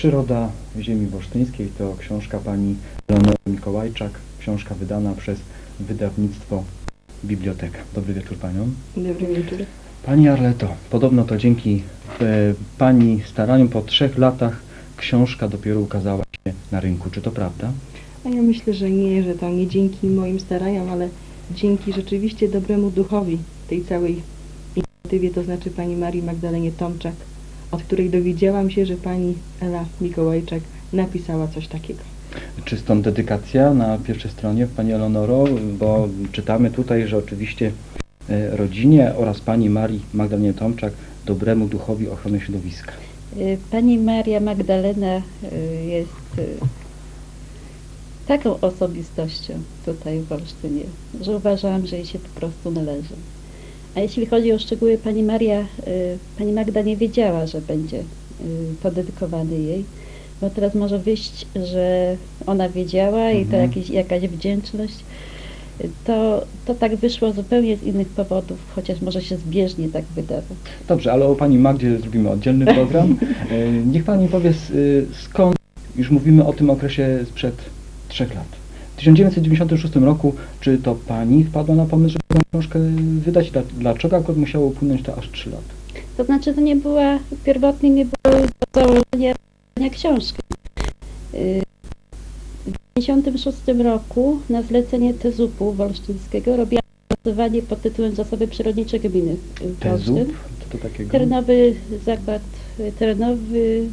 Przyroda ziemi wolsztyńskiej to książka pani Leonory Mikołajczak, książka wydana przez wydawnictwo Biblioteka. Dobry wieczór paniom. Dobry wieczór. Pani Arleto, podobno to dzięki e, pani staraniom po trzech latach książka dopiero ukazała się na rynku. Czy to prawda? A ja myślę, że nie, że to nie dzięki moim staraniom, ale dzięki rzeczywiście dobremu duchowi tej całej inicjatywie, to znaczy pani Marii Magdalenie Tomczak, od której dowiedziałam się, że pani Ela Mikołajczak napisała coś takiego. Czy stąd dedykacja na pierwszej stronie Pani Eleonoro, bo czytamy tutaj, że oczywiście e, rodzinie oraz Pani Marii Magdalenie Tomczak dobremu duchowi ochrony środowiska. Y, Pani Maria Magdalena y, jest taką osobistością tutaj w Olsztynie, że uważałam, że jej się po prostu należy. A jeśli chodzi o szczegóły, Pani Maria, y, Pani Magda nie wiedziała, że będzie y, podedykowany jej, bo teraz może wyjść, że ona wiedziała i to Mhm. jakieś, jakaś wdzięczność. Y, To, to tak wyszło zupełnie z innych powodów, chociaż może się zbieżnie tak wydawać. Dobrze, ale o Pani Magdzie zrobimy oddzielny program. E, Niech Pani powie, y, skąd już mówimy o tym okresie sprzed trzech lat. W 1996 roku, czy to Pani wpadła na pomysł, żeby tę książkę wydać? Dla- Dlaczego akurat musiało upłynąć to aż trzy lata? To znaczy, to nie była, pierwotnie nie było do założenia książki. Y, W 1996 roku na zlecenie TEZUP-u wolsztyńskiego robiłam opracowanie pod tytułem Zasoby przyrodnicze gminy Tezup? Wolsztyn. Co to takiego? Terenowy zakład, terenowy,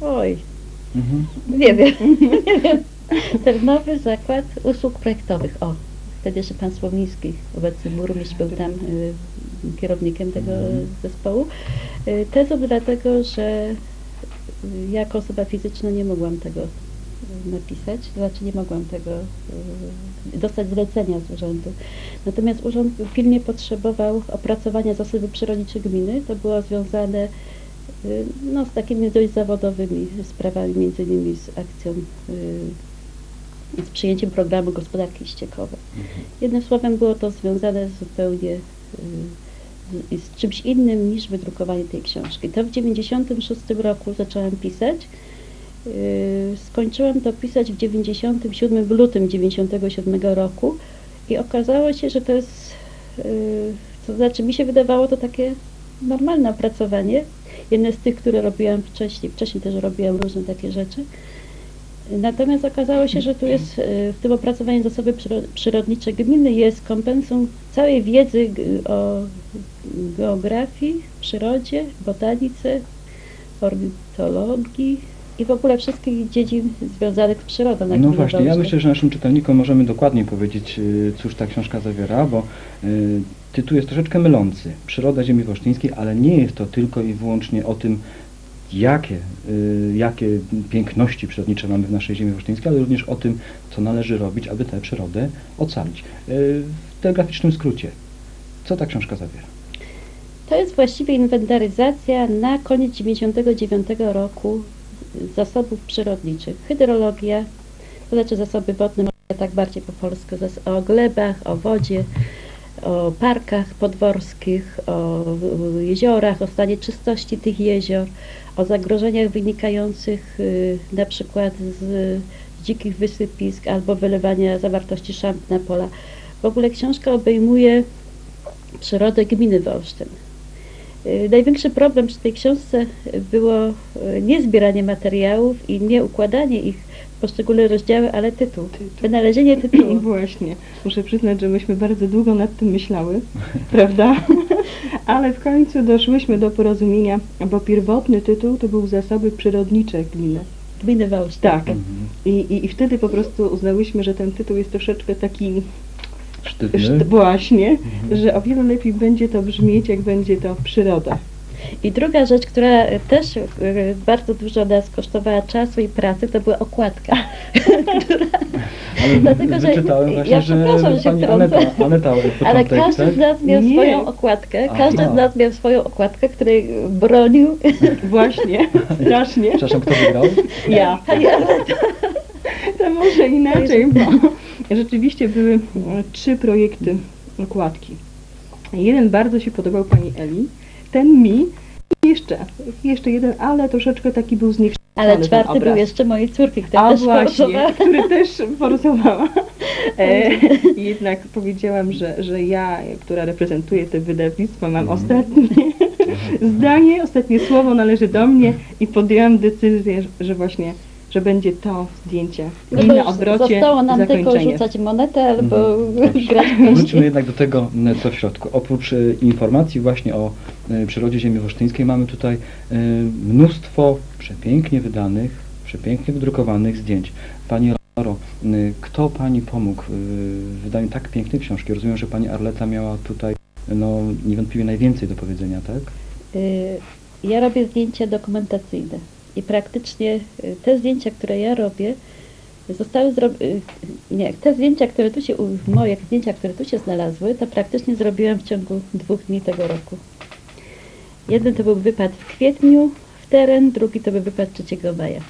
oj, Mhm. nie wiem, nie wiem. Terenowy zakład usług projektowych, o. Wtedy jeszcze pan Słownicki, obecny burmistrz, był tam y, kierownikiem tego Mhm. zespołu. Y, Tezą dlatego, że y, jako osoba fizyczna nie mogłam tego y, napisać, to znaczy nie mogłam tego y, dostać zlecenia z urzędu. Natomiast urząd pilnie potrzebował opracowania zasobów przyrodniczych gminy. To było związane y, no, z takimi dość zawodowymi sprawami, między innymi z akcją, y, z przyjęciem programu gospodarki ściekowej. Mhm. Jednym słowem było to związane zupełnie y, z, z czymś innym niż wydrukowanie tej książki. To w 1996 roku zaczęłam pisać. Y, Skończyłam to pisać w 97, w lutym 97 roku i okazało się, że to jest, y, to znaczy mi się wydawało to takie normalne opracowanie. Jedne z tych, które robiłam wcześniej. Wcześniej też robiłam różne takie rzeczy. Natomiast okazało się, że tu jest y, w tym opracowaniu zasoby przyro- przyrodnicze gminy jest kompensum całej wiedzy o geografii, przyrodzie, botanice, ornitologii i w ogóle wszystkich dziedzin związanych z przyrodą. na No właśnie, ja myślę, że naszym czytelnikom możemy dokładniej powiedzieć, y, cóż ta książka zawiera, bo y, tytuł jest troszeczkę mylący. Przyroda ziemi wolsztyńskiej, ale nie jest to tylko i wyłącznie o tym, jakie, y, jakie piękności przyrodnicze mamy w naszej ziemi wolsztyńskiej, ale również o tym, co należy robić, aby tę przyrodę ocalić. Y, W telegraficznym skrócie, co ta książka zawiera? To jest właściwie inwentaryzacja na koniec 99 roku zasobów przyrodniczych. Hydrologia, to znaczy zasoby wodne, tak bardziej po polsku, o glebach, o wodzie, o parkach podworskich, o jeziorach, o stanie czystości tych jezior, o zagrożeniach wynikających y, na przykład z dzikich wysypisk albo wylewania zawartości szamp na pola. W ogóle książka obejmuje przyrodę gminy Wolsztyn. Y, Największy problem przy tej książce było y, nie zbieranie materiałów i nie układanie ich poszczególne rozdziały, ale tytuł. Tytuł. Wynalezienie tytułu. Właśnie. Muszę przyznać, że myśmy bardzo długo nad tym myślały, prawda? Ale w końcu doszłyśmy do porozumienia, bo pierwotny tytuł to był Zasoby przyrodnicze gminy. Gminy Wolsztyn. Tak. Mhm. I, i, I wtedy po prostu uznałyśmy, że ten tytuł jest troszeczkę taki Sztywny. szt- właśnie, Mhm. że o wiele lepiej będzie to brzmieć, jak będzie to przyroda. I druga rzecz, która też y, bardzo dużo nas kosztowała czasu i pracy, to była okładka. Ale Dlatego, że- wyczytałem właśnie, ja że przepraszam, że się pani. Aneta, Aneta Ale każdy tekst. z nas miał Nie. swoją okładkę, Aha. każdy z nas miał swoją okładkę, której bronił Właśnie, strasznie. Przepraszam, kto wygrał? Ja. pani Aneta. To może inaczej, bo rzeczywiście były e, trzy projekty okładki. Jeden bardzo się podobał pani Eli, ten mi i jeszcze, jeszcze jeden, ale troszeczkę taki był zniechciany. Ale czwarty był jeszcze mojej córki, która A też właśnie, forsowała. który też forsowała. E, jednak powiedziałam, że, że ja, która reprezentuję to wydawnictwo, mam Mhm. ostatnie zdanie, ostatnie słowo należy do mnie i podjęłam decyzję, że właśnie, że będzie to zdjęcie. No I na już odwrocie Zostało nam tylko rzucać monetę albo Mhm. grać Wróćmy jednak do tego, m, co w środku. Oprócz e, informacji właśnie o e, przyrodzie ziemi wolsztyńskiej mamy tutaj e, mnóstwo przepięknie wydanych, przepięknie wydrukowanych zdjęć. Pani Laro, m, kto Pani pomógł e, w wydaniu tak pięknej książki? Rozumiem, że Pani Arleta miała tutaj no, niewątpliwie najwięcej do powiedzenia, tak? Y, Ja robię zdjęcia dokumentacyjne i praktycznie y, te zdjęcia, które ja robię, zostały zrobione, nie, te zdjęcia, które tu się, moje zdjęcia, które tu się znalazły, to praktycznie zrobiłam w ciągu dwóch dni tego roku. Jeden to był wypad w kwietniu w teren, drugi to był wypad 3 maja.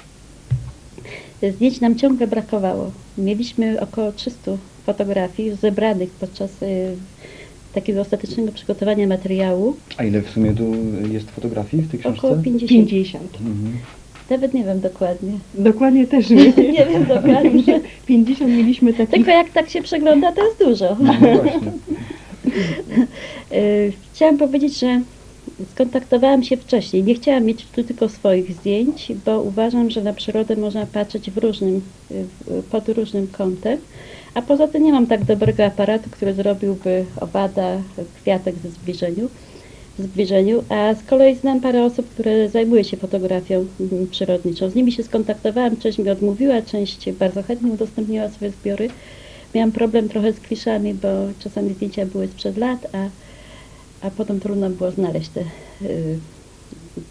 Zdjęć nam ciągle brakowało. Mieliśmy około 300 fotografii zebranych podczas y, takiego ostatecznego przygotowania materiału. A ile w sumie tu jest fotografii w tej książce? Około 50. 50. Mhm. Nawet nie wiem dokładnie. Dokładnie też nie. Nie wiem dokładnie. 50 mieliśmy takich Tylko jak tak się przegląda, to jest dużo. No właśnie. Y, Chciałam powiedzieć, że skontaktowałam się wcześniej. Nie chciałam mieć tu tylko swoich zdjęć, bo uważam, że na przyrodę można patrzeć w różnym, pod różnym kątem. A poza tym nie mam tak dobrego aparatu, który zrobiłby owada, kwiatek ze zbliżeniu, w zbliżeniu. A z kolei znam parę osób, które zajmuje się fotografią przyrodniczą. Z nimi się skontaktowałam, część mi odmówiła, część bardzo chętnie udostępniła swoje zbiory. Miałam problem trochę z kliszami, bo czasami zdjęcia były sprzed lat, a, a potem trudno było znaleźć te, y,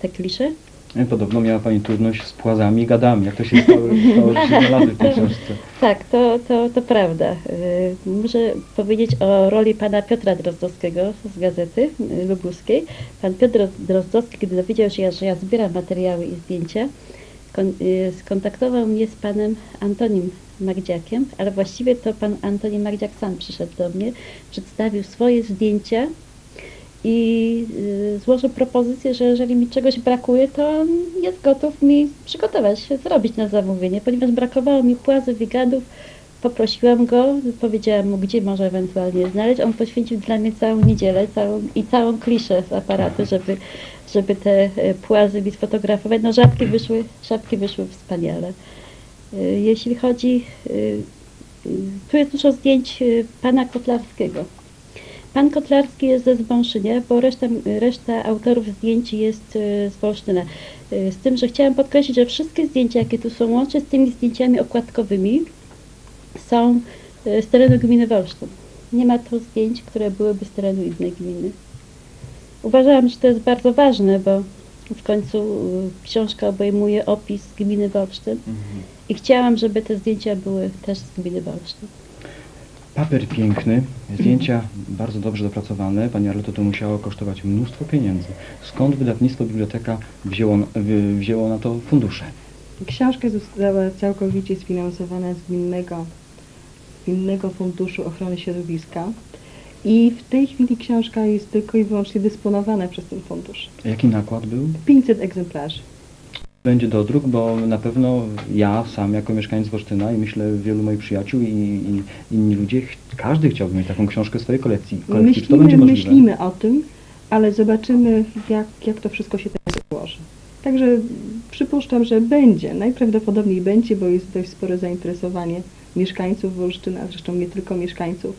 te klisze. E, Podobno miała Pani trudność z płazami i gadami. Jak to się stało, stało że się znalazły w tej książce? Tak, to, to, to prawda. Y, Muszę powiedzieć o roli pana Piotra Drozdowskiego z gazety lubuskiej. Pan Piotr Drozdowski, kiedy dowiedział się, że ja zbieram materiały i zdjęcia, y, skontaktował mnie z panem Antonim Magdziakiem, ale właściwie to pan Antoni Magdziak sam przyszedł do mnie, przedstawił swoje zdjęcia i y, złożył propozycję, że jeżeli mi czegoś brakuje, to jest gotów mi przygotować, zrobić na zamówienie. Ponieważ brakowało mi płazów i gadów, poprosiłam go, powiedziałam mu, gdzie może ewentualnie znaleźć. On poświęcił dla mnie całą niedzielę całą, i całą kliszę z aparatu, żeby, żeby te e, płazy mi sfotografować. No żabki wyszły, żabki wyszły wspaniale. Y, Jeśli chodzi, y, y, tu jest dużo zdjęć y, pana Kotlarskiego. Pan Kotlarski jest ze Zwąszynia, bo reszta, reszta autorów zdjęć jest y, z Wolsztyna. Y, Z tym, że chciałam podkreślić, że wszystkie zdjęcia, jakie tu są, łącznie z tymi zdjęciami okładkowymi, są y, z terenu gminy Wolsztyn. Nie ma tu zdjęć, które byłyby z terenu innej gminy. Uważałam, że to jest bardzo ważne, bo w końcu książka obejmuje opis gminy Wolsztyn i chciałam, żeby te zdjęcia były też z gminy Wolsztyn. Papier piękny, zdjęcia bardzo dobrze dopracowane. Pani Arleto, to musiało kosztować mnóstwo pieniędzy. Skąd wydawnictwo, biblioteka wzięło, wzięło na to fundusze? Książka została całkowicie sfinansowana z gminnego, gminnego Funduszu Ochrony Środowiska i w tej chwili książka jest tylko i wyłącznie dysponowana przez ten fundusz. Jaki nakład był? 500 egzemplarzy. Będzie do dróg, bo na pewno ja sam jako mieszkaniec Wolsztyna i myślę wielu moich przyjaciół i, i inni ludzie, ch- każdy chciałby mieć taką książkę w swojej kolekcji. kolekcji. Czy to będzie Myślimy, możliwe? myślimy o tym, ale zobaczymy, jak, jak to wszystko się teraz złoży. Także przypuszczam, że będzie. Najprawdopodobniej będzie, bo jest dość spore zainteresowanie mieszkańców Wolsztyna, zresztą nie tylko mieszkańców.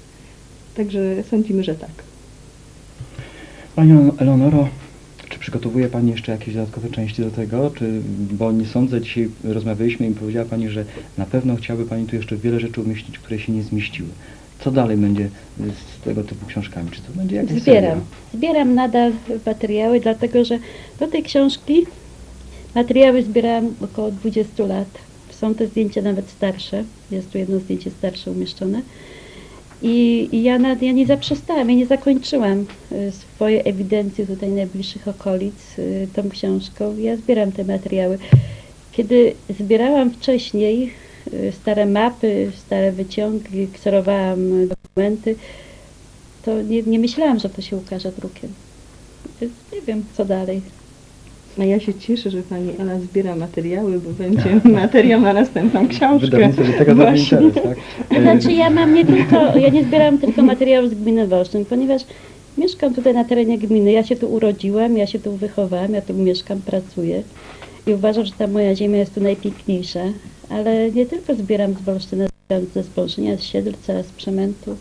Także sądzimy, że tak. Pani Eleonoro, czy przygotowuje Pani jeszcze jakieś dodatkowe części do tego? Czy, bo nie sądzę, dzisiaj rozmawialiśmy i powiedziała Pani, że na pewno chciałaby Pani tu jeszcze wiele rzeczy umieścić, które się nie zmieściły. Co dalej będzie z tego typu książkami? Czy to będzie jakaś Zbieram. seria? Zbieram nadal materiały, dlatego że do tej książki materiały zbierałam około 20 lat. Są te zdjęcia nawet starsze. Jest tu jedno zdjęcie starsze umieszczone. I, i ja, nad, ja nie zaprzestałam, ja nie zakończyłam y, swojej ewidencji tutaj najbliższych okolic y, tą książką. Ja zbieram te materiały. Kiedy zbierałam wcześniej y, stare mapy, stare wyciągi, kserowałam dokumenty, to nie, nie myślałam, że to się ukaże drukiem. Nie wiem, co dalej. A ja się cieszę, że pani Ela zbiera materiały, bo będzie materiał na następną książkę. Wydawnictwo do tego zrobi Właśnie. interes, tak? Znaczy ja mam nie tylko, ja nie zbieram tylko materiałów z gminy Wolsztyn, ponieważ mieszkam tutaj na terenie gminy. Ja się tu urodziłam, ja się tu wychowałam, ja tu mieszkam, pracuję i uważam, że ta moja ziemia jest tu najpiękniejsza. Ale nie tylko zbieram z Wolsztyna, zbieram ze z Siedlca, z Przemętu.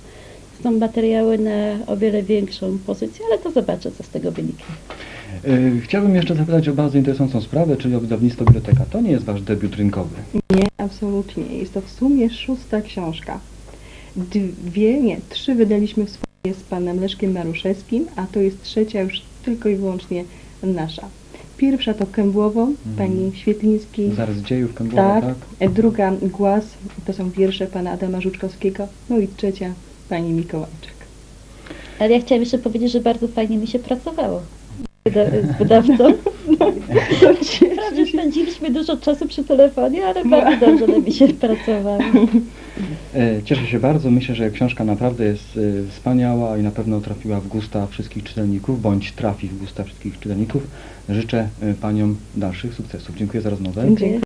Są materiały na o wiele większą pozycję, ale to zobaczę, co z tego wyniknie. E, Chciałbym jeszcze zapytać o bardzo interesującą sprawę, czyli o wydawnictwo Biblioteka. To nie jest wasz debiut rynkowy. Nie, absolutnie. Jest to w sumie szósta książka. Dwie, nie, trzy wydaliśmy wspólnie z panem Leszkiem Maruszewskim, a to jest trzecia już tylko i wyłącznie nasza. Pierwsza to Kębłowo, pani Świetlińskiej. Zaraz dziejów Kębłowa, Tak. tak? E, Druga Głaz, to są wiersze pana Adama Żuczkowskiego. No i trzecia pani Mikołajczak. Ale ja chciałam jeszcze powiedzieć, że bardzo fajnie mi się pracowało wyda- z wydawcą. Wprawdzie spędziliśmy dużo czasu przy telefonie, ale bardzo dobrze nam mi się pracowało. E, Cieszę się bardzo. Myślę, że książka naprawdę jest e, wspaniała i na pewno trafiła w gusta wszystkich czytelników, bądź trafi w gusta wszystkich czytelników. Życzę e, Paniom dalszych sukcesów. Dziękuję za rozmowę. Dziękuję.